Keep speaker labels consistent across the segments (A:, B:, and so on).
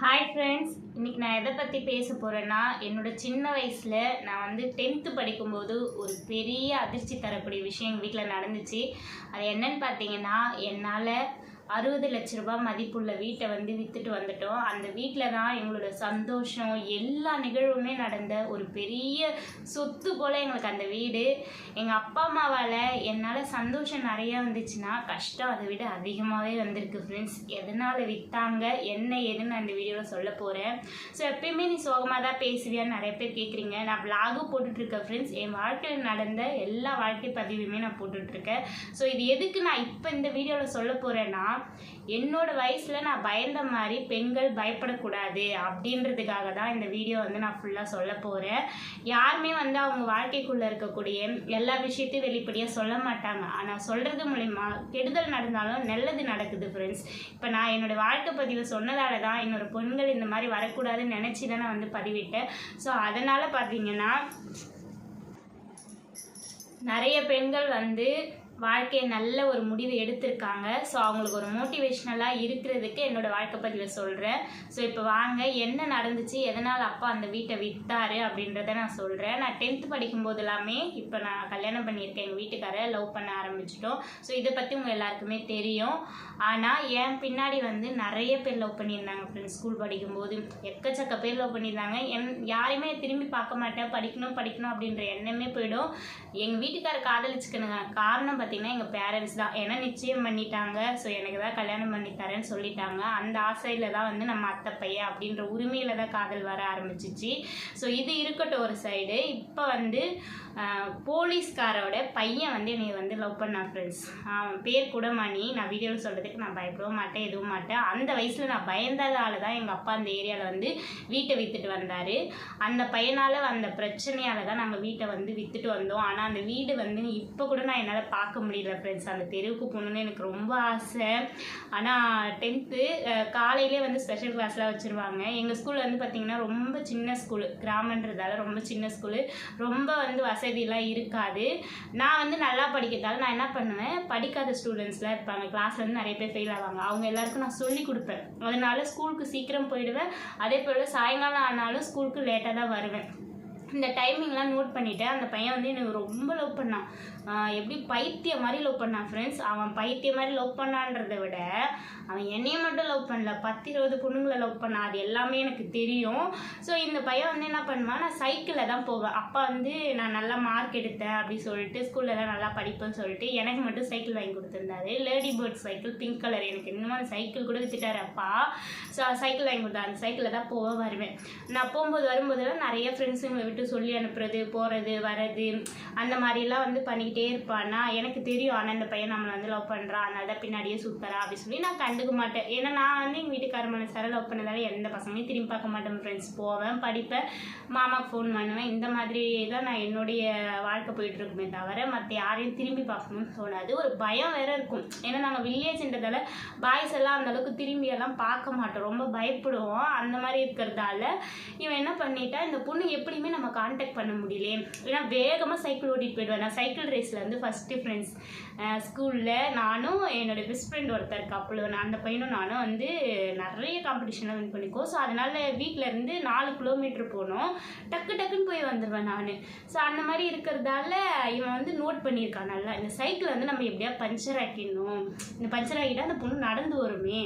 A: Hi friends இன்றைக்கி நான் எதை பற்றி பேச போகிறேன்னா என்னோட சின்ன வயசில் நான் வந்து டென்த்து படிக்கும்போது ஒரு பெரிய அதிர்ச்சி தரக்கூடிய விஷயம் எங்கள் வீட்டில் நடந்துச்சு. அது என்னன்னு பார்த்தீங்கன்னா என்னால் அறுபது லட்ச ரூபாய் மதிப்புள்ள வீட்டை வந்து விற்றுட்டு வந்துட்டோம். அந்த வீட்டில் தான் எங்களோட சந்தோஷம் எல்லா நிகழ்வுமே நடந்த ஒரு பெரிய சொத்து போல் எங்களுக்கு அந்த வீடு. எங்கள் அப்பா அம்மாவால் என்னால் சந்தோஷம் நிறையா வந்துச்சுன்னா கஷ்டம் அதை விட அதிகமாகவே வந்திருக்கு ஃப்ரெண்ட்ஸ் எதனால் விற்றாங்க என்ன ஏதுன்னு நான் இந்த வீடியோவில் சொல்ல போகிறேன் ஸோ எப்பயுமே நீ சோகமாக தான் பேசுவியான்னு நிறைய பேர் கேட்குறீங்க நான் விலாகும் போட்டுட்ருக்கேன் ஃப்ரெண்ட்ஸ் என் வாழ்க்கையில் நடந்த எல்லா வாழ்க்கை பதிவுமே நான் போட்டுட்ருக்கேன். ஸோ இது எதுக்கு நான் இப்போ இந்த வீடியோவில் சொல்ல போகிறேன்னா என்னோடய வயசில் நான் பயந்த மாதிரி பெண்கள் பயப்படக்கூடாது அப்படின்றதுக்காக தான் இந்த வீடியோ வந்து நான் ஃபுல்லாக சொல்ல போகிறேன் யாருமே வந்து அவங்க வாழ்க்கைக்குள்ளே இருக்கக்கூடிய எல்லா விஷயத்தையும் வெளிப்படையாக சொல்ல மாட்டாங்க. ஆனால் சொல்கிறது மூலிமா கெடுதல் நடந்தாலும் நல்லது நடக்குது ஃப்ரெண்ட்ஸ் இப்போ நான் என்னோடய வாழ்க்கை பதிவு சொன்னதால தான் என்னோடய பெண்கள் இந்த மாதிரி வரக்கூடாதுன்னு நினச்சி தான் நான் வந்து பதிவிட்டேன். ஸோ அதனால் பார்த்தீங்கன்னா நிறைய பெண்கள் வந்து வாழ்க்கையை நல்ல ஒரு முடிவு எடுத்திருக்காங்க. ஸோ அவங்களுக்கு ஒரு மோட்டிவேஷ்னலாக இருக்கிறதுக்கு என்னோடய வாழ்க்கை பதிவை சொல்கிறேன் ஸோ இப்போ வாங்க என்ன நடந்துச்சு? எதனால் அப்பா அந்த வீட்டை விற்றாரு அப்படின்றத நான் சொல்கிறேன் நான் டென்த்து படிக்கும்போது எல்லாமே இப்போ நான் கல்யாணம் பண்ணியிருக்கேன். எங்கள் வீட்டுக்காரரை லவ் பண்ண ஆரம்பிச்சிட்டோம். ஸோ இதை பற்றி உங்கள் எல்லாருக்குமே தெரியும். ஆனால் என் பின்னாடி வந்து நிறைய பேர் லவ் பண்ணியிருந்தாங்க ஃப்ரெண்ட்ஸ் ஸ்கூல் படிக்கும்போது எக்கச்சக்க பேர் லவ் பண்ணியிருந்தாங்க. என் யாரையுமே திரும்பி பார்க்க மாட்டேன். படிக்கணும் படிக்கணும் அப்படின்ற எண்ணமே போயிடும். எங்கள் வீட்டுக்காரர் காதலிச்சுக்கணுங்க. காரணம் பார்த்தீங்கன்னா எங்கள் பேரண்ட்ஸ் தான். ஏன்னா நிச்சயம் பண்ணிட்டாங்க. ஸோ எனக்கு தான் கல்யாணம் பண்ணி தரேன்னு சொல்லிட்டாங்க. அந்த ஆசையில் தான் வந்து நம்ம அத்தை பையன் அப்படின்ற உரிமையில் தான் காதல் வர ஆரம்பிச்சிச்சு. ஸோ இது இருக்கட்டும் ஒரு சைடு இப்போ வந்து போலீஸ்காரோட பையன் வந்து என்னை வந்து லவ் பண்ணான் ஃப்ரெண்ட்ஸ் அவன் பேர் கூட மணி. நான் வீடியோவில் சொல்கிறதுக்கு நான் பயப்படவும் மாட்டேன் எதுவும் மாட்டேன். அந்த வயசில் நான் பயந்ததால தான் எங்கள் அப்பா அந்த ஏரியாவில் வந்து வீட்டை விற்றுட்டு வந்தார். அந்த பையனால் அந்த பிரச்சனையால் தான் நாங்கள் வீட்டை வந்து விற்றுட்டு வந்தோம். ஆனால் அந்த வீடு வந்து இப்போ கூட நான் என்னால் பார்க்க முடியல ஃப்ரெண்ட்ஸ் அந்த தெருவுக்கு போகணுன்னு எனக்கு ரொம்ப ஆசை. ஆனால் டென்த்து காலையிலே வந்து ஸ்பெஷல் கிளாஸ்லாம் வச்சுருவாங்க. எங்கள் ஸ்கூல் வந்து பார்த்திங்கன்னா ரொம்ப சின்ன ஸ்கூலு கிராமன்றதால ரொம்ப சின்ன ஸ்கூலு ரொம்ப வந்து வசதியெலாம் இருக்காது. நான் வந்து நல்லா படிக்கிறதால நான் என்ன பண்ணுவேன் படிக்காத ஸ்டூடெண்ட்ஸ்லாம் இருப்பாங்க. கிளாஸ்ல வந்து நிறைய பேர் ஃபெயில் ஆவாங்க. அவங்க எல்லாருக்கும் நான் சொல்லி கொடுப்பேன். அதனால ஸ்கூலுக்கு சீக்கிரம் போயிடுவேன். அதே போல் சாயங்காலம் ஆனாலும் ஸ்கூலுக்கு லேட்டாக தான் வருவேன். இந்த டைமிங்லாம் நோட் பண்ணிவிட்டேன் அந்த பையன் வந்து எனக்கு ரொம்ப லவ் பண்ணான். எப்படி பைத்தியம் மாதிரி லவ் பண்ணான் ஃப்ரெண்ட்ஸ் அவன் பைத்தியம் மாதிரி லவ் பண்ணான்றதை விட அவன் என்னையை மட்டும் லவ் பண்ணல. பத்து இருபது பொண்ணுங்களை லவ் பண்ணான். அது எல்லாமே எனக்கு தெரியும். ஸோ இந்த பையன் வந்து என்ன பண்ணுவான்? நான் சைக்கிளில் தான் போவேன். அப்பா வந்து நான் நல்லா மார்க் எடுத்தேன் அப்படி சொல்லிட்டு ஸ்கூலில் தான் நல்லா படிப்பேன்னு சொல்லிட்டு எனக்கு மட்டும் சைக்கிள் வாங்கி கொடுத்துருந்தாரு. Lady bird cycle pink colour எனக்கு இன்னும் அந்த சைக்கிள் கூட வச்சுட்டாரு அப்பா. ஸோ சைக்கிள் வாங்கி கொடுத்தா அந்த சைக்கிளில் தான் போக வருவேன். நான் போகும்போது வரும்போதெல்லாம் நிறைய ஃப்ரெண்ட்ஸுங்களை விட்டு சொல்லி அனுப்புறது போகிறது வர்றது அந்த மாதிரிலாம் வந்து பண்ணிக்கிட்டே இருப்பானா. எனக்கு தெரியும் ஆனால் இந்த பையன் நம்மளை வந்து லவ் பண்ணுறான் அதனால தான் பின்னாடியே சுற்றுறா அப்படி சொல்லி நான் கண்டுக்க மாட்டேன். ஏன்னா நான் வந்து எங்கள் வீட்டுக்கார மனசார லவ் பண்ணதால எந்த பசங்களையும் திரும்பி பார்க்க மாட்டேன் ஃப்ரெண்ட்ஸ் போவேன் படிப்பேன் மாமாவுக்கு ஃபோன் பண்ணுவேன். இந்த மாதிரி தான் நான் என்னுடைய வாழ்க்கை போயிட்டு இருக்குமே தவிர மற்ற யாரையும் திரும்பி பார்க்கணும்னு தோணாது. ஒரு பயம் வேற இருக்கும். ஏன்னா நாங்கள் வில்லேஜ்ன்றதால பாய்ஸ் எல்லாம் அந்தளவுக்கு திரும்பி எல்லாம் பார்க்க மாட்டோம். ரொம்ப பயப்படுவோம். அந்த மாதிரி இருக்கிறதால இவன் என்ன பண்ணிட்டா இந்த பொண்ணு எப்படியுமே நம்ம காண்டாக்ட் பண்ண முடியல ஏன்னா வேகமாக சைக்கிள் ஓட்டிட்டு போயிடுவேன். நான் சைக்கிள் ரேஸில் வந்து ஃபஸ்ட்டு ஃப்ரெண்ட்ஸ் ஸ்கூலில் நானும் என்னோட பெஸ்ட் ஃப்ரெண்ட் ஒருத்தர் கப்பல் நான் அந்த பையனும் நானும் வந்து நிறைய காம்படிஷனில் வின் பண்ணிக்கோம் ஸோ அதனால் வீட்டில் இருந்து நாலு கிலோமீட்டர் போனோம். டக்கு டக்குன்னு போய் வந்துடுவேன் நான். ஸோ அந்த மாதிரி இருக்கிறதால இவன் வந்து நோட் பண்ணியிருக்கான் நல்லா. இந்த சைக்கிள் வந்து நம்ம எப்படியா பஞ்சர் ஆக்கிடணும்? இந்த பஞ்சர் ஆக்கிட்டா அந்த பொண்ணு நடந்து வருமே.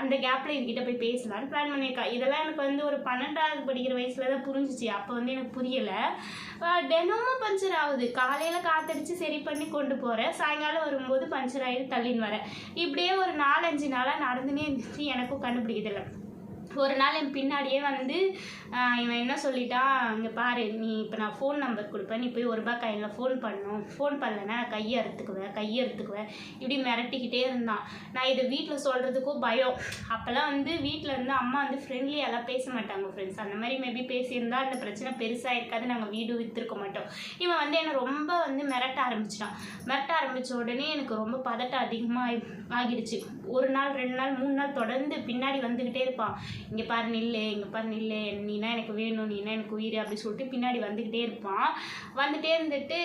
A: அந்த கேப்பில் இதுகிட்ட போய் பேசலாம்னு பிளான் பண்ணியிருக்கா. இதெல்லாம் எனக்கு வந்து ஒரு பன்னெண்டாவது படிக்கிற வயசில் தான் புரிஞ்சிச்சு. அப்போ வந்து எனக்கு புரியலை. தினமும் பஞ்சர் ஆகுது. காலையில் காத்தடிச்சு சரி பண்ணி கொண்டு போகிறேன் சாயங்காலம் வரும்போது பஞ்சர் ஆகிட்டு தள்ளின்னு வரேன். இப்படியே ஒரு நாலஞ்சு நாளாக நடந்துனே இருந்துச்சு. எனக்கும் கண்டுபிடிக்கிறதில்ல. ஒரு நாள் என் பின்னாடியே வந்து இவன் என்ன சொல்லிட்டான் இங்கே பாரு நீ இப்போ நான் ஃபோன் நம்பர் கொடுப்பேன். நீ போய் ஒரு ரூபாய் கையில் ஃபோன் பண்ணும். ஃபோன் பண்ணலைன்னா கையை அறுத்துக்குவேன் கையை அறுத்துக்குவேன் இப்படி மிரட்டிக்கிட்டே இருந்தான். நான் இதை வீட்டில் சொல்கிறதுக்கும் பயம். அப்போல்லாம் வந்து வீட்டில் இருந்து அம்மா வந்து ஃப்ரெண்ட்லியெல்லாம் பேச மாட்டாங்க ஃப்ரெண்ட்ஸ் அந்த மாதிரி மேபி பேசியிருந்தா அந்த பிரச்சனை பெருசாக இருக்காது நாங்கள் வீடு விற்றுருக்க மாட்டோம். இவன் வந்து என்னை ரொம்ப வந்து மிரட்ட ஆரம்பிச்சிட்டான். மிரட்ட ஆரம்பித்த உடனே எனக்கு ரொம்ப பதட்டம் அதிகமாக ஆகிடுச்சு. ஒரு நாள் ரெண்டு நாள் மூணு நாள் தொடர்ந்து பின்னாடி வந்துக்கிட்டே இருப்பான். இங்கே பாரு நில்லு இங்கே பாரு நில்லு. நீனா எனக்கு வேணும் நீனா எனக்கு உயிர் அப்படி சொல்லிட்டு பின்னாடி வந்துக்கிட்டே இருப்பான். வந்துகிட்டே இருந்துட்டு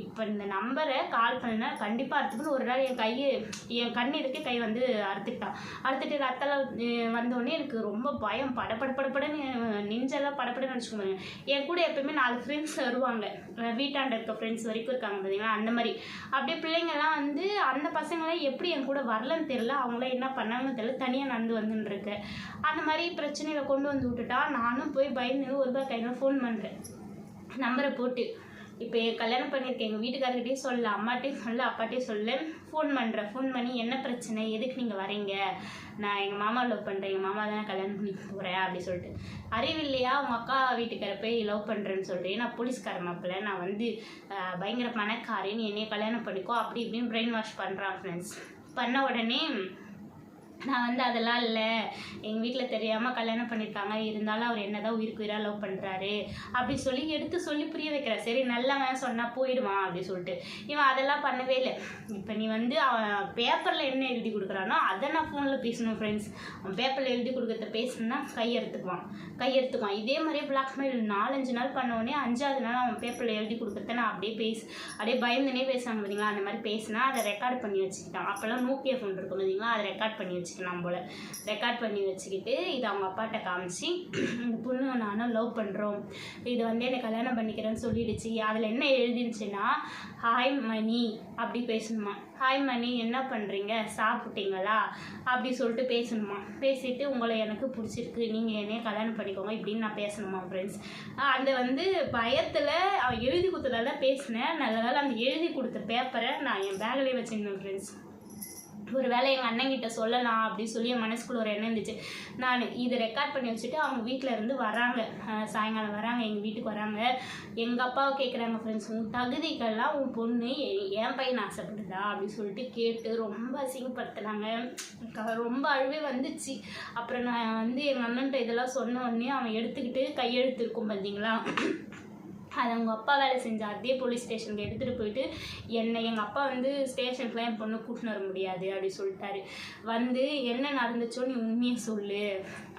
A: இப்போ இந்த நம்பரை கால் பண்ணால் கண்டிப்பாக அறுத்துக்கணும். ஒரு நாள் என் கையை என் கண் இருக்கு கை வந்து அறுத்துக்கிட்டான். அறுத்துட்டு ரத்தல வந்தோடனே எனக்கு ரொம்ப பயம். பட நெஞ்செல்லாம் படப்படன்னு வச்சுக்கோங்க என் கூட எப்பயுமே நாலு ஃப்ரெண்ட்ஸ் வருவாங்க. வீட்டாண்ட இருக்க ஃப்ரெண்ட்ஸ் வரைக்கும் இருக்காங்க பார்த்தீங்களா அந்த மாதிரி. அப்படியே பிள்ளைங்கள்லாம் வந்து அந்த பசங்களாம் எப்படி என் கூட வரலன்னு தெரில அவங்களாம் என்ன பண்ணாங்கன்னு தெரியல. தனியாக நடந்து வந்துன்னு இருக்கு. அந்த மாதிரி பிரச்சனையில் கொண்டு வந்து விட்டுட்டா நானும் போய் பயந்து ஒரு ரூபாய் கையில் ஃபோன் பண்ணுறேன் நம்பரை போட்டு. இப்போ கல்யாணம் பண்ணியிருக்கேன் எங்கள் வீட்டுக்காரர்கிட்டே சொல்ல அம்மாட்டையும் சொல்ல அப்பாட்டையும் சொல்ல ஃபோன் பண்ணுறேன் ஃபோன் பண்ணி என்ன பிரச்சனை? எதுக்கு நீங்கள் வரீங்க நான் எங்கள் மாமா லவ் பண்ணுறேன் எங்கள் மாமா தான் கல்யாணம் பண்ணி போகிறேன் அப்படி சொல்லிட்டு. அறிவில்லையா உங்கள் அக்கா வீட்டுக்கார போய் லவ் பண்ணுறேன்னு சொல்லிட்டு. நான் போலீஸ்கார மாப்பிள்ள. நான் வந்து பயங்கர பணக்காரன். என்னைய கல்யாணம் பண்ணிக்கோ. அப்படி இப்படின்னு பிரெயின் வாஷ் பண்ணுறான் ஃப்ரெண்ட்ஸ் பண்ண உடனே நான் வந்து அதெல்லாம் இல்லை. எங்கள் வீட்டில் தெரியாமல் கல்யாணம் பண்ணியிருக்காங்க இருந்தாலும் அவர் என்ன தான் உயிருக்கு உயிராக லவ் பண்ணுறாரு அப்படி சொல்லி எடுத்து சொல்லி புரிய வைக்கிறேன் சரி நல்லவன் சொன்னால் போயிடுவான் அப்படி சொல்லிட்டு. இவன் அதெல்லாம் பண்ணவே இல்லை. இப்போ நீ வந்து அவன் பேப்பரில் என்ன எழுதி கொடுக்குறானோ அதை நான் ஃபோனில் பேசணும் ஃப்ரெண்ட்ஸ் அவன் பேப்பரில் எழுதி கொடுக்கறத பேசணும்னா கையெடுத்துக்குவான் கையெடுத்துக்குவான் இதே மாதிரியே பிளாக்மெயில் நாலஞ்சு நாள் பண்ண உடனே அஞ்சாவது நாள் அவன் பேப்பரில் எழுதி கொடுக்குறத நான் அப்படியே பேசு அப்படியே பயந்துனே பேசுவாங்க பார்த்தீங்களா அந்த மாதிரி பேசினா அதை ரெக்கார்ட் பண்ணி வச்சுக்கிட்டான். அப்போல்லாம் நோக்கியா ஃபோன் இருக்கும் பார்த்தீங்களா அதை ரெக்கார்ட் பண்ணி வச்சுக்கலாம் போல். ரெக்கார்ட் பண்ணி வச்சுக்கிட்டு இது அவங்க அப்பாட்ட காமிச்சு இந்த பொண்ணு நானும் லவ் பண்ணுறோம் இது வந்து என்னை கல்யாணம் பண்ணிக்கிறேன்னு சொல்லிடுச்சு. அதில் என்ன எழுதிருச்சுன்னா ஹாய் மணி அப்படி பேசணுமா? ஹாய் மணி என்ன பண்ணுறீங்க சாப்பிட்டீங்களா? அப்படி சொல்லிட்டு பேசணுமா? பேசிட்டு உங்களை எனக்கு பிடிச்சிருக்கு. நீங்கள் என்னைய கல்யாணம் பண்ணிக்கோங்க. இப்படின்னு நான் பேசணுமா ஃப்ரெண்ட்ஸ் அந்த வந்து பயத்தில் அவன் எழுதி கொடுத்ததால பேசினேன். நல்ல வேளை அந்த எழுதி கொடுத்த பேப்பரை நான் என் பேக்லேயே வச்சுருந்தேன் ஃப்ரெண்ட்ஸ் ஒரு வேளை எங்கள் அண்ணங்கிட்ட சொல்லலாம் அப்படின்னு சொல்லி என் மனசுக்குள்ள ஒரு எண்ணம் இருந்துச்சு. நான் இதை ரெக்கார்ட் பண்ணி வச்சுட்டு அவங்க வீட்டில் இருந்து வராங்க. சாயங்காலம் வராங்க எங்கள் வீட்டுக்கு வராங்க. எங்கள் அப்பாவை கேட்குறாங்க ஃப்ரெண்ட்ஸ் உன் தகுதிக்கெல்லாம் உன் பொண்ணு என் பையன் ஆசைப்படுதா? அப்படின்னு சொல்லிட்டு கேட்டு ரொம்ப அசிங்கப்படுத்துனாங்க. ரொம்ப அழுவே வந்துச்சு. அப்புறம் நான் வந்து எங்கள் அண்ணன்ட்ட இதெல்லாம் சொன்ன உடனே அவன் எடுத்துக்கிட்டு கையெழுத்து இருக்கும் பார்த்தீங்களா அதை அவங்க அப்பா வேலை செஞ்ச அதே போலீஸ் ஸ்டேஷனுக்கு எடுத்துகிட்டு போயிட்டு என்னை எங்கள் அப்பா வந்து ஸ்டேஷனுக்குலாம் என் பொண்ணு கூட்டின்னு வர முடியாது அப்படி சொல்லிட்டாரு. வந்து என்ன நடந்துச்சோ நீ உண்மையை சொல்லு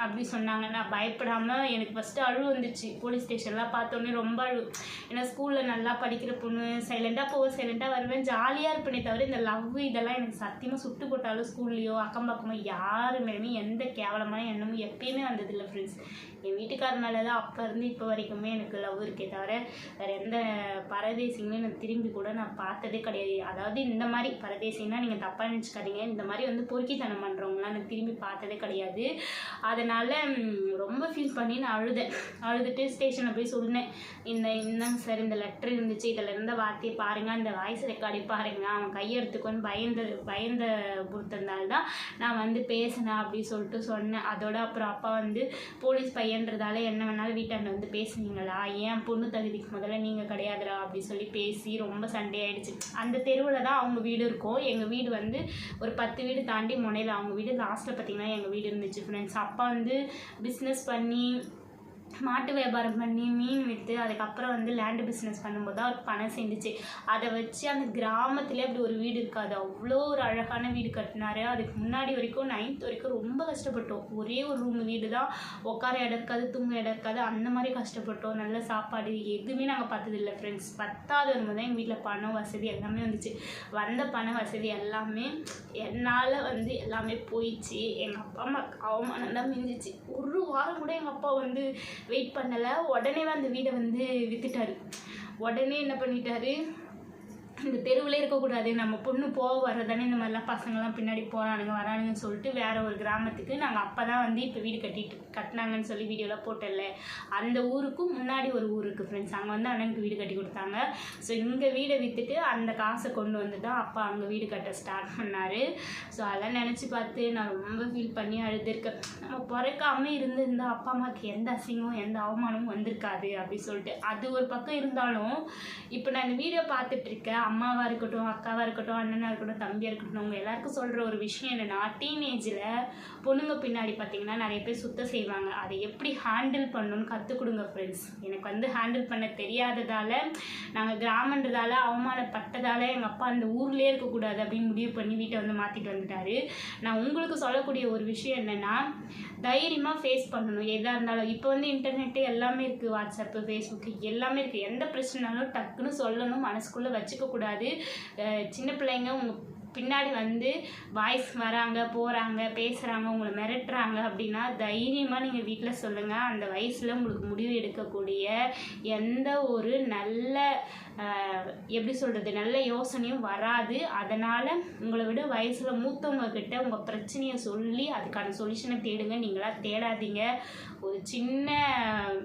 A: அப்படி சொன்னாங்க. நான் பயப்படாமல் எனக்கு ஃபஸ்ட்டு அழு வந்துச்சு போலீஸ் ஸ்டேஷன்லாம் பார்த்தோன்னே ரொம்ப அழு ஏன்னா ஸ்கூலில் நல்லா படிக்கிற பொண்ணு சைலண்ட்டாக போவேன் சைலண்ட்டாக வருவேன் ஜாலியாக இருப்பேனே தவிர இந்த லவ் இதெல்லாம் எனக்கு சத்தியமாக சுட்டு போட்டாலும் ஸ்கூல்லையோ அக்கம் பக்கமோ யாரு மேலேயுமே எந்த கேவலமான எண்ணமும் எப்பயுமே வந்ததில்லை ஃப்ரெண்ட்ஸ் என் வீட்டுக்காரர் மேலே தான் அப்போ இருந்து இப்போ வரைக்குமே எனக்கு லவ் இருக்கே தவிர வேறு எந்த பரதேசிங்களையும் நான் திரும்பி கூட நான் பார்த்ததே கிடையாது. அதாவது இந்த மாதிரி பரதேசின்னா நீங்கள் தப்பாக நினச்சிக்காதீங்க. இந்த மாதிரி வந்து பொறுக்கித்தனம் பண்ணுறவங்களாம் நான் திரும்பி பார்த்ததே கிடையாது. அதனால் ரொம்ப ஃபீல் பண்ணி நான் அழுதேன். அழுதுட்டு ஸ்டேஷனில் போய் சொன்னேன். இந்த இந்தாங்க சார் இந்த லெட்டர் இருந்துச்சு. இதில் இருந்த வார்த்தையை பாருங்கள் அந்த வாய்ஸ் ரெக்கார்டை பாருங்கள் அவன் கையெடுத்துக்கோன்னு பயந்த பயந்த பொறுத்ததுனால தான் நான் வந்து பேசினேன் அப்படின்னு சொல்லிட்டு சொன்னேன். அதோட அப்புறம் அப்பா வந்து போலீஸ் பையன்றதால என்ன வேணாலும் வீட்டாண்ட வந்து பேசுனீங்களா? ஏன் பொண்ணு தகுதி தகுதிக்கு முதல்ல நீங்கள் கிடையாதுடா அப்படி சொல்லி பேசி ரொம்ப சண்டையாயிடுச்சு அந்த தெருவில் தான் அவங்க வீடு இருக்கும். எங்கள் வீடு வந்து ஒரு பத்து வீடு தாண்டி முனையில் அவங்க வீடு. லாஸ்ட்டில் பார்த்தீங்கன்னா எங்கள் வீடு இருந்துச்சு ஃப்ரெண்ட்ஸ் அப்பா வந்து பிஸ்னஸ் பண்ணி மாட்டு வியாபாரம் பண்ணி மீன் விற்று அதுக்கப்புறம் வந்து லேண்டு பிஸ்னஸ் பண்ணும்போது தான் அவருக்கு பணம் சேர்ந்துச்சு. அதை வச்சு அந்த கிராமத்திலே அப்படி ஒரு வீடு இருக்காது. அவ்வளோ ஒரு அழகான வீடு கட்டினாரு. அதுக்கு முன்னாடி வரைக்கும் நைன்த் வரைக்கும் ரொம்ப கஷ்டப்பட்டோம். ஒரே ஒரு ரூம் வீடு தான். உட்கார இடம் இருக்காது தூங்க இடம் இருக்காது. அந்த மாதிரி கஷ்டப்பட்டோம். நல்ல சாப்பாடு எதுவுமே நாங்கள் பார்த்ததில்ல ஃப்ரெண்ட்ஸ் பத்தாவது வரும்போது தான் எங்கள் வீட்டில் பணம் வசதி எல்லாமே வந்துச்சு. வந்த பண வசதி எல்லாமே என்னால் வந்து எல்லாமே போயிடுச்சு எங்கள் அப்பா அம்மா அவமானம் தான் மிஞ்சிச்சு. ஒரு வாரம் கூட எங்கள் அப்பா வந்து வெயிட் பண்ணலை. உடனே அந்த வீடை வந்து விற்றுட்டாரு உடனே என்ன பண்ணிட்டாரு? இந்த தெருவில் இருக்கக்கூடாது. நம்ம பொண்ணு போக வர்றதானே இந்த மாதிரிலாம் பசங்கள்லாம் பின்னாடி போகிறானுங்க வரானுங்கன்னு சொல்லிட்டு வேறு ஒரு கிராமத்துக்கு நாங்கள் அப்போ தான் வந்து இப்போ வீடு கட்டிட்டு கட்டினாங்கன்னு சொல்லி வீடியோலாம் போட்டல அந்த ஊருக்கும் முன்னாடி ஒரு ஊர் இருக்குது ஃப்ரெண்ட்ஸ் அங்கே வந்து அண்ணனுக்கு வீடு கட்டி கொடுத்தாங்க. ஸோ இங்கே வீடை விற்றுட்டு அந்த காசை கொண்டு வந்து தான் அப்பா அங்கே வீடு கட்ட ஸ்டார்ட் பண்ணார். ஸோ அதெல்லாம் நினச்சி பார்த்து நான் ரொம்ப ஃபீல் பண்ணி அழுதுருக்கேன். நம்ம பிறக்காமல் இருந்திருந்தா அப்பா அம்மாவுக்கு எந்த அசிங்கமும் எந்த அவமானமும் வந்திருக்காது அப்படின்னு சொல்லிட்டு. அது ஒரு பக்கம் இருந்தாலும் இப்போ நான் இந்த வீடியோ பார்த்துட்ருக்கேன் அம்மாவாக இருக்கட்டும் அக்காவாக இருக்கட்டும் அண்ணனாக இருக்கட்டும் தம்பியாக இருக்கட்டும் அவங்க எல்லாருக்கும் சொல்கிற ஒரு விஷயம் என்னென்னா டீனேஜில் பொண்ணுங்க பின்னாடி பார்த்தீங்கன்னா நிறைய பேர் சுத்த செய்வாங்க. அதை எப்படி ஹேண்டில் பண்ணணும்னு கற்றுக் கொடுங்க ஃப்ரெண்ட்ஸ் எனக்கு வந்து ஹேண்டில் பண்ண தெரியாததால் நாங்கள் கிராமன்றதால் அவமானப்பட்டதால் எங்கள் அப்பா அந்த ஊர்லேயே இருக்கக்கூடாது அப்படின்னு முடிவு பண்ணி வீட்டை வந்து மாற்றிட்டு வந்துட்டாரு. நான் உங்களுக்கு சொல்லக்கூடிய ஒரு விஷயம் என்னென்னா தைரியமாக ஃபேஸ் பண்ணணும். எதாக இருந்தாலும். இப்போ வந்து இன்டர்நெட்டு எல்லாமே இருக்குது வாட்ஸ்அப்பு ஃபேஸ்புக்கு எல்லாமே இருக்குது எந்த பிரச்சனைனாலும் டக்குன்னு சொல்லணும் மனசுக்குள்ளே வச்சுக்க கூடாது. சின்ன பிள்ளைங்க உங்கள் பின்னாடி வந்து வாய்ஸ் வராங்க போகிறாங்க பேசுகிறாங்க உங்களை மிரட்டுறாங்க அப்படின்னா தைரியமாக நீங்கள் வீட்டில் சொல்லுங்கள் அந்த வயசில் உங்களுக்கு முடிவு எடுக்கக்கூடிய எந்த ஒரு நல்ல எப்படி சொல்கிறது நல்ல யோசனையும் வராது. அதனால் உங்களை விட வயசில் மூத்தவங்கக்கிட்ட உங்கள் பிரச்சனையை சொல்லி அதுக்கான சொல்யூஷனை தேடுங்க. நீங்களாக தேடாதீங்க. ஒரு சின்ன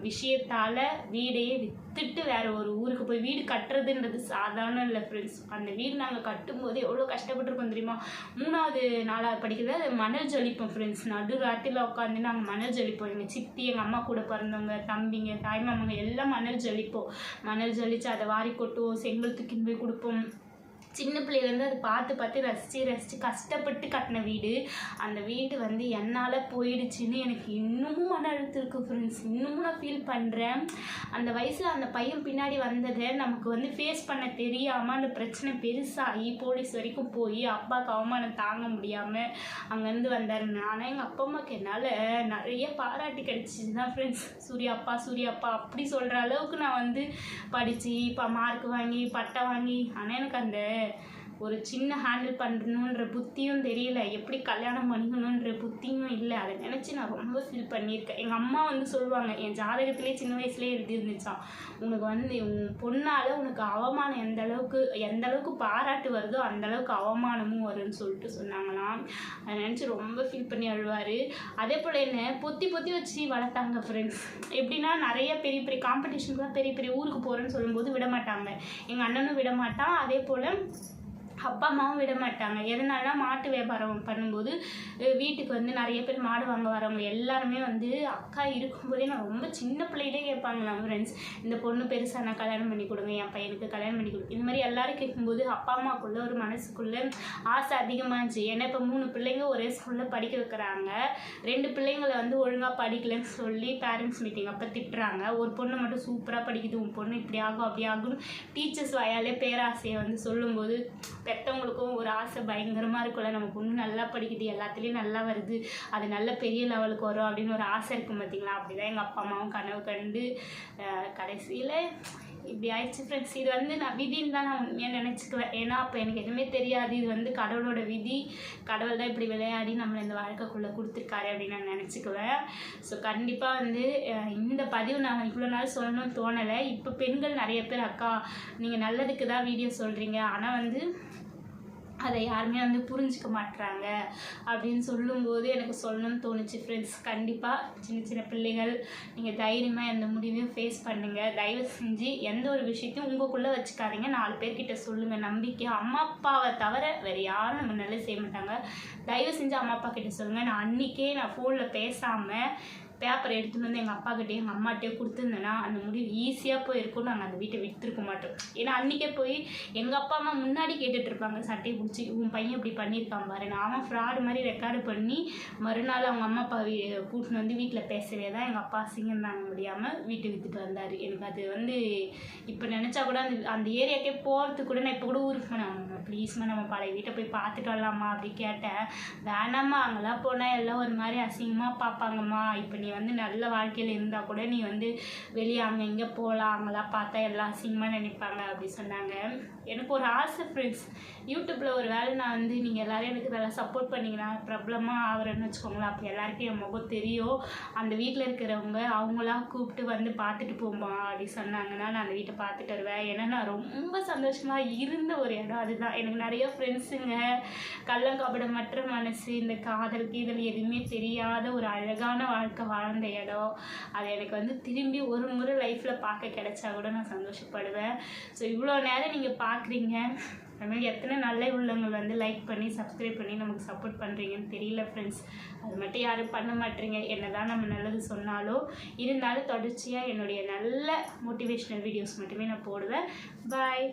A: விஷயத்தால் வீடையே வித்துட்டு வேற ஒரு ஊருக்கு போய் வீடு கட்டுறதுன்றது சாதாரணம் இல்லை ஃப்ரெண்ட்ஸ் அந்த வீடு நாங்கள் கட்டும்போது எவ்வளோ கஷ்டம் கஷ்டப்பட்டுருக்கோம் தெரியுமா? மூணாவது நாளாக படிக்கிறது மணல் ஜலிப்போம் ஃப்ரெண்ட்ஸ் நடு ராட்டில் உட்காந்து நாங்கள் மணல் ஜலிப்போம். எங்கள் சித்தி எங்கள் அம்மா கூட பிறந்தவங்க தம்பிங்க தாய்மாமங்க எல்லாம் மணல் ஜலிப்போம். மணல் ஜலித்து அதை வாரி கொட்டுவோம். செங்கல் தூக்கின்னு போய் கொடுப்போம். சின்ன பிள்ளையிலேருந்து அதை பார்த்து பார்த்து ரசித்து ரசித்து கஷ்டப்பட்டு கட்டின வீடு. அந்த வீடு வந்து என்னால் போயிடுச்சுன்னு எனக்கு இன்னமும் மன அழுத்தம் இருக்குது ஃப்ரெண்ட்ஸ் இன்னமும் நான் ஃபீல் பண்ணுறேன் அந்த வயசில் அந்த பையன் பின்னாடி வந்ததை நமக்கு வந்து ஃபேஸ் பண்ண தெரியாமல் அந்த பிரச்சனை பெருசாகி போலீஸ் வரைக்கும் போய் அப்பாவுக்கு அவமானம் தாங்க முடியாமல் அங்கேருந்து வந்தார். ஆனால் எங்கள் அப்பா அம்மாவுக்கு என்னால் நிறைய பாராட்டு கிடச்சிச்சு தான் ஃப்ரெண்ட்ஸ் சூர்யா அப்பா சூர்யா அப்பா அப்படி சொல்கிற அளவுக்கு நான் வந்து படித்து இப்போ மார்க் வாங்கி பட்டம் வாங்கி ஆனால் எனக்கு அந்த Amen. ஒரு சின்ன ஹேண்டில் பண்ணணுன்ற புத்தியும் தெரியல. எப்படி கல்யாணம் பண்ணிக்கணுன்ற புத்தியும் இல்லை. அதை நினச்சி நான் ரொம்ப ஃபீல் பண்ணியிருக்கேன். எங்கள் அம்மா வந்து சொல்லுவாங்க என் ஜாதகத்திலே சின்ன வயசுலேயே எழுதி இருந்துச்சான் உனக்கு வந்து உன் பொண்ணால் உனக்கு அவமானம் எந்த அளவுக்கு எந்த அளவுக்கு பாராட்டு வருதோ அந்த அளவுக்கு அவமானமும் வரும்னு சொல்லிட்டு சொன்னாங்களாம். அதை நினச்சி ரொம்ப ஃபீல் பண்ணி அழுவார். அதே போல் என்ன பொத்தி பொத்தி வச்சு வளர்த்தாங்க ஃப்ரெண்ட்ஸ் எப்படின்னா நிறைய பெரிய பெரிய காம்படிஷனுக்குலாம் பெரிய பெரிய ஊருக்கு போகிறேன்னு சொல்லும்போது விட மாட்டாங்க எங்கள் அண்ணனும் விட மாட்டான் அதே போல் அப்பா அம்மாவும் விட மாட்டாங்க. எதனாலனா மாட்டு வியாபாரம் பண்ணும்போது வீட்டுக்கு வந்து நிறைய பேர் மாடு வாங்க வரவங்க எல்லாருமே வந்து அக்கா இருக்கும்போதே நான் ரொம்ப சின்ன பிள்ளையிலே நம்ம ஃப்ரெண்ட்ஸ் இந்த பொண்ணு பெருசாக நான் கல்யாணம் பண்ணி கொடுங்க என் பையனுக்கு கல்யாணம் பண்ணி கொடுங்க. இந்த மாதிரி எல்லாரும் கேட்கும்போது அப்பா அம்மாக்குள்ள ஒரு மனசுக்குள்ள ஆசை அதிகமாக இருந்துச்சு ஏன்னா இப்போ மூணு பிள்ளைங்க ஒரே ஸ்கூலில் படிக்க வைக்கிறாங்க. ரெண்டு பிள்ளைங்களை வந்து ஒழுங்காக படிக்கலைன்னு சொல்லி பேரண்ட்ஸ் மீட்டிங் அப்போ திட்டுறாங்க. ஒரு பொண்ணு மட்டும் சூப்பராக படிக்குது உன் பொண்ணு இப்படி ஆகும் அப்படி ஆகும் டீச்சர்ஸ் வாயாலே பேராசையை வந்து சொல்லும்போது ஆசை பயங்கரமாக இருக்கும்ல. நமக்கு பொண்ணு நல்லா படிக்குது எல்லாத்துலேயும் நல்லா வருது. அது நல்ல பெரிய லெவலுக்கு வரும் அப்படின்னு ஒரு ஆசை இருக்கும் பார்த்தீங்களா அப்படி தான் எங்கள் அப்பா அம்மாவும் கனவு கண்டு கடைசியில் இப்படி ஆயிடுச்சு ஃப்ரெண்ட்ஸ் இது வந்து நான் விதின்னு தான் நான் உண்மையாக நினச்சிக்குவேன். ஏன்னா அப்போ எனக்கு எதுவுமே தெரியாது. இது வந்து கடவுளோட விதி. கடவுள் தான் இப்படி விளையாடி நம்மளை இந்த வாழ்க்கைக்குள்ளே கொடுத்துருக்காரு அப்படின்னு நான் நினச்சிக்குவேன். ஸோ கண்டிப்பாக வந்து இந்த பதிவு நான் இவ்வளோ நாள் சொல்லணும்னு தோணலை. இப்போ பெண்கள் நிறைய பேர் அக்கா நீங்கள் நல்லதுக்கு தான் வீடியோ சொல்கிறீங்க ஆனால் வந்து அதை யாருமே வந்து புரிஞ்சுக்க மாட்றாங்க அப்படின்னு சொல்லும்போது எனக்கு சொல்லணும்னு தோணுச்சு. ஃப்ரெண்ட்ஸ் கண்டிப்பாக சின்ன சின்ன பிள்ளைகள் நீங்கள் தைரியமாக எந்த முடிவையும் ஃபேஸ் பண்ணுங்கள் தயவு செஞ்சு எந்த ஒரு விஷயத்தையும் உங்களுக்குள்ளே வச்சுக்காதீங்க. நாலு பேர்கிட்ட சொல்லுங்கள் நம்பிக்கை அம்மா அப்பாவை தவிர வேறு யாரும் நம்ம நல்லா செய்ய மாட்டாங்க. தயவு செஞ்சு அம்மா அப்பா கிட்ட சொல்லுங்கள் நான் அன்றைக்கே நான் ஃபோனில் பேசாமல் பேப்பர் எடுத்துன்னு வந்து எங்கள் அப்பாக்கிட்டே எங்கள் அம்மாட்டே கொடுத்துருந்தேன்னா அந்த முடிவு ஈஸியாக போயிருக்கும் நாங்கள் அந்த வீட்டை விட்டுருக்க மாட்டோம். ஏன்னா அன்றைக்கே போய் எங்கள் அப்பா அம்மா முன்னாடி கேட்டுட்ருப்பாங்க சட்டையை பிடிச்சி உன் பையன் இப்படி பண்ணியிருக்கான் பாரு. நான் அவன் ஃப்ராடு மாதிரி ரெக்கார்டு பண்ணி மறுநாள் அவங்க அம்மா அப்பா வீ- கூட்டின்னு வந்து வீட்டில் பேசவே தான் எங்கள் அப்பா அசிங்கம் தாங்க முடியாமல் வீட்டை விற்றுட்டு வந்தார். எனக்கு அது வந்து இப்போ நினச்சா கூட அந்த அந்த ஏரியாக்கே போகிறதுக்கு கூட நான் இப்போ கூட ஊருக்கு போனேன். ப்ளீஸ்மா நம்ம பழைய வீட்டை போய் பார்த்துட்டு வரலாமா அப்படி கேட்டேன். வேணாம்மா அங்கெல்லாம் போனால் எல்லாம் ஒரு மாதிரி அசிங்கமாக பார்ப்பாங்கம்மா. இப்போ நீ வந்து நல்ல வாழ்க்கையில் இருந்தால் கூட நீ வந்து வெளியே அங்கே இங்கே போகலாம் அங்கெல்லாம் பார்த்தா எல்லாம் அசிங்கமாக நினைப்பாங்க அப்படி சொன்னாங்க. எனக்கு ஒரு ஆசை ஃப்ரெண்ட்ஸ் யூடியூப்பில் ஒரு வேளை நான் வந்து நீங்கள் எல்லோரும் எனக்கு நல்லா சப்போர்ட் பண்ணீங்கன்னா பிரபலமாக ஆகிறேன்னு வச்சுக்கோங்களேன். அப்போ எல்லாருக்கும் என் முகம் தெரியும். அந்த வீட்டில் இருக்கிறவங்க அவங்களாம் கூப்பிட்டு வந்து பார்த்துட்டு போமா அப்படி சொன்னாங்கன்னா நான் அந்த வீட்டை பார்த்துட்டு வருவேன். ஏன்னா நான் ரொம்ப சந்தோஷமாக இருந்த ஒரு இடம் அதுதான். எனக்கு நிறைய ஃப்ரெண்ட்ஸுங்க கள்ளங்கபடமற்ற மனசு இந்த காதல் கீதல் எதுவுமே தெரியாத ஒரு அழகான வாழ்க்கை வாழ்ந்த இடம். அது எனக்கு வந்து திரும்பி ஒரு முறை லைஃப்பில் பார்க்க கிடைச்சா கூட நான் சந்தோஷப்படுவேன். ஸோ இவ்வளோ நேரம் நீங்கள் பார்க்குறீங்க. அதுமாதிரி எத்தனை நல்ல உள்ளவங்கள் வந்து லைக் பண்ணி சப்ஸ்கிரைப் பண்ணி நமக்கு சப்போர்ட் பண்ணுறீங்கன்னு தெரியல ஃப்ரெண்ட்ஸ் அது மட்டும் யாரும் பண்ண மாட்டீங்க. என்னதான் நம்ம நல்லது சொன்னாலும் இருந்தாலும் தொடர்ச்சியாக என்னுடைய நல்ல மோட்டிவேஷ்னல் வீடியோஸ் மட்டுமே நான் போடுவேன். பாய்